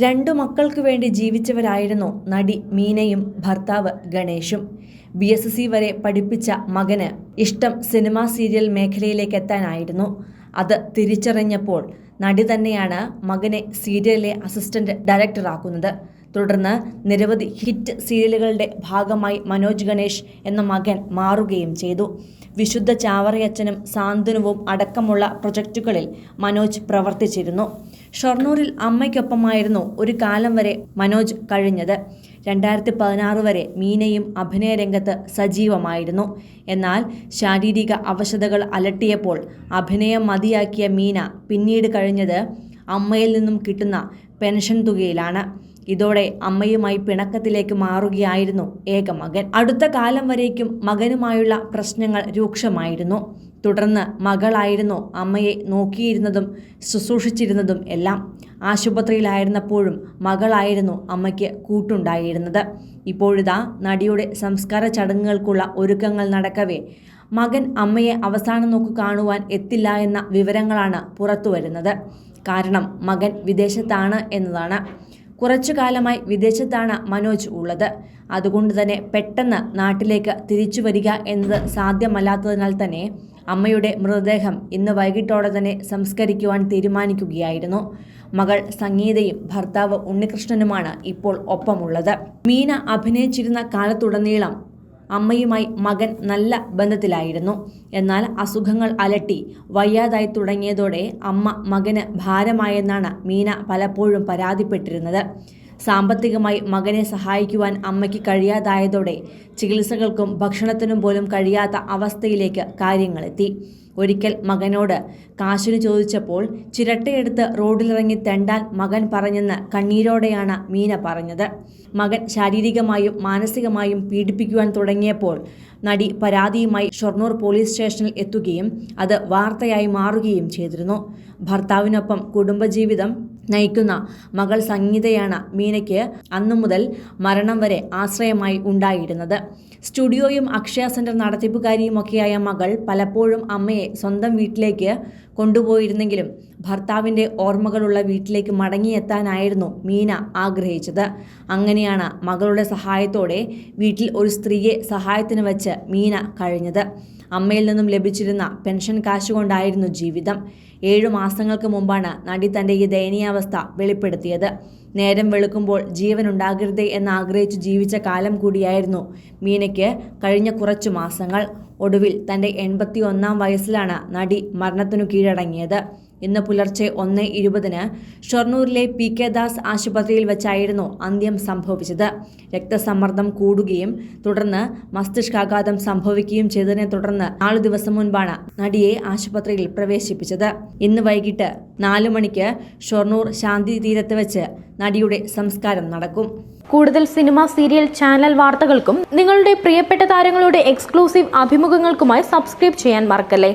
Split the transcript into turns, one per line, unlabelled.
രണ്ടു മക്കൾക്ക് വേണ്ടി ജീവിച്ചവരായിരുന്നു നടി മീനയും ഭർത്താവ് ഗണേഷും. ബി എസ് സി വരെ പഠിപ്പിച്ച മകന് ഇഷ്ടം സിനിമാ സീരിയൽ മേഖലയിലേക്ക് എത്താനായിരുന്നു. അത് തിരിച്ചറിഞ്ഞപ്പോൾ നടി തന്നെയാണ് മകനെ സീരിയലിലെ അസിസ്റ്റന്റ് ഡയറക്ടറാക്കുന്നത്. തുടർന്ന് നിരവധി ഹിറ്റ് സീരിയലുകളുടെ ഭാഗമായി മനോജ് ഗണേഷ് എന്ന മകൻ മാറുകയും ചെയ്തു. വിശുദ്ധ ചാവറയച്ചനും സാന്ത്വനവും അടക്കമുള്ള പ്രൊജക്റ്റുകളിൽ മനോജ് പ്രവർത്തിച്ചിരുന്നു. ഷൊർണൂരിൽ അമ്മയ്ക്കൊപ്പമായിരുന്നു ഒരു കാലം വരെ മനോജ് കഴിഞ്ഞത്. രണ്ടായിരത്തി പതിനാറ് വരെ മീനയും അഭിനയ രംഗത്ത് സജീവമായിരുന്നു. എന്നാൽ ശാരീരിക അവശതകൾ അലട്ടിയപ്പോൾ അഭിനയം മതിയാക്കിയ മീന പിന്നീട് കഴിഞ്ഞത് അമ്മയിൽ നിന്നും കിട്ടുന്ന പെൻഷൻ തുകയിലാണ്. ഇതോടെ അമ്മയുമായി പിണക്കത്തിലേക്ക് മാറുകയായിരുന്നു ഏക മകൻ. അടുത്ത കാലം വരേക്കും മകനുമായുള്ള പ്രശ്നങ്ങൾ രൂക്ഷമായിരുന്നു. തുടർന്ന് മകളായിരുന്നു അമ്മയെ നോക്കിയിരുന്നതും ശുശ്രൂഷിച്ചിരുന്നതും എല്ലാം. ആശുപത്രിയിലായിരുന്നപ്പോഴും മകളായിരുന്നു അമ്മയ്ക്ക് കൂട്ടുണ്ടായിരുന്നത്. ഇപ്പോഴിതാ നടിയുടെ സംസ്കാര ചടങ്ങുകൾക്കുള്ള ഒരുക്കങ്ങൾ നടക്കവേ. മകൻ അമ്മയെ അവസാനം നോക്ക് കാണുവാൻ എത്തില്ല എന്ന വിവരങ്ങളാണ് പുറത്തുവരുന്നത്. കാരണം മകൻ വിദേശത്താണ് എന്നതാണ്. കുറച്ചു കാലമായി വിദേശത്താണ് മനോജ് ഉള്ളത്. അതുകൊണ്ട് തന്നെ പെട്ടെന്ന് നാട്ടിലേക്ക് തിരിച്ചു വരിക എന്നത് സാധ്യമല്ലാത്തതിനാൽ തന്നെ അമ്മയുടെ മൃതദേഹം ഇന്ന് വൈകിട്ടോടെ തന്നെ സംസ്കരിക്കുവാൻ തീരുമാനിക്കുകയായിരുന്നു. മകൾ സംഗീതയും ഭർത്താവ് ഉണ്ണികൃഷ്ണനുമാണ് ഇപ്പോൾ ഒപ്പമുള്ളത്. മീന അഭിനയിച്ചിരുന്ന കാലത്തുടനീളം അമ്മയുമായി മകൻ നല്ല ബന്ധത്തിലായിരുന്നു. എന്നാൽ അസുഖങ്ങൾ അലട്ടി. വയ്യാതായി തുടങ്ങിയതോടെ അമ്മ മകന് ഭാരമായെന്നാണ് മീന പലപ്പോഴും പരാതിപ്പെട്ടിരുന്നത്. സാമ്പത്തികമായി മകനെ സഹായിക്കുവാൻ അമ്മയ്ക്ക് കഴിയാതായതോടെ ചികിത്സകൾക്കും ഭക്ഷണത്തിനും പോലും കഴിയാത്ത അവസ്ഥയിലേക്ക് കാര്യങ്ങളെത്തി. ഒരിക്കൽ മകനോട് കാശിന് ചോദിച്ചപ്പോൾ ചിരട്ടയെടുത്ത് റോഡിലിറങ്ങി തെണ്ടാൻ മകൻ പറഞ്ഞെന്ന് കണ്ണീരോടെയാണ് മീന പറഞ്ഞത്. മകൻ ശാരീരികമായും മാനസികമായും പീഡിപ്പിക്കുവാൻ തുടങ്ങിയപ്പോൾ നടി പരാതിയുമായി ഷൊർണൂർ പോലീസ് സ്റ്റേഷനിൽ എത്തുകയും അത് വാർത്തയായി മാറുകയും ചെയ്തിരുന്നു. ഭർത്താവിനൊപ്പം കുടുംബജീവിതം നയിക്കുന്ന മകൾ സംഗീതയാണ് മീനയ്ക്ക് അന്നു മുതൽ മരണം വരെ ആശ്രയമായി ഉണ്ടായിരുന്നത്. സ്റ്റുഡിയോയും അക്ഷയ സെന്റർ നടത്തിപ്പുകാരിയുമൊക്കെയായ മകൾ പലപ്പോഴും അമ്മയെ സ്വന്തം വീട്ടിലേക്ക് കൊണ്ടുപോയിരുന്നെങ്കിലും ഭർത്താവിന്റെ ഓർമ്മകളുള്ള വീട്ടിലേക്ക് മടങ്ങിയെത്താനായിരുന്നു മീന ആഗ്രഹിച്ചത്. അങ്ങനെയാണ് മകളുടെ സഹായത്തോടെ വീട്ടിൽ ഒരു സ്ത്രീയെ സഹായത്തിന് വച്ച് മീന കഴിഞ്ഞത്. അമ്മയിൽ നിന്നും ലഭിച്ചിരുന്ന പെൻഷൻ കാശുകൊണ്ടായിരുന്നു ജീവിതം. ഏഴു മാസങ്ങൾക്ക് മുമ്പാണ് നടി തന്റെ ഈ ദയനീയാവസ്ഥ വെളിപ്പെടുത്തിയത്. നേരം വെളുക്കുമ്പോൾ ജീവൻ ഉണ്ടാകരുതേ എന്ന് ആഗ്രഹിച്ചു ജീവിച്ച കാലം കൂടിയായിരുന്നു മീനയ്ക്ക് കഴിഞ്ഞ കുറച്ചു മാസങ്ങൾ. ഒടുവിൽ തന്റെ എൺപത്തി ഒന്നാം വയസ്സിലാണ് നടി മരണത്തിനു കീഴടങ്ങിയത്. ഇന്ന് പുലർച്ചെ ഒന്ന് ഇരുപതിന് ഷൊർണൂരിലെ പി കെ ദാസ് ആശുപത്രിയിൽ വെച്ചായിരുന്നു അന്ത്യം സംഭവിച്ചത്. രക്തസമ്മർദ്ദം കൂടുകയും തുടർന്ന് മസ്തിഷ്കാഘാതം സംഭവിക്കുകയും ചെയ്തതിനെ തുടർന്ന് നാലു ദിവസം മുൻപാണ് നടിയെ ആശുപത്രിയിൽ പ്രവേശിപ്പിച്ചത്. ഇന്ന് വൈകിട്ട് നാലു മണിക്ക് ഷൊർണൂർ ശാന്തി തീരത്ത് വെച്ച് നടിയുടെ സംസ്കാരം നടക്കും.
കൂടുതൽ സിനിമ സീരിയൽ ചാനൽ വാർത്തകൾക്കും നിങ്ങളുടെ പ്രിയപ്പെട്ട താരങ്ങളുടെ എക്സ്ക്ലൂസീവ് അഭിമുഖങ്ങൾക്കുമായി സബ്സ്ക്രൈബ് ചെയ്യാൻ മറക്കല്ലേ?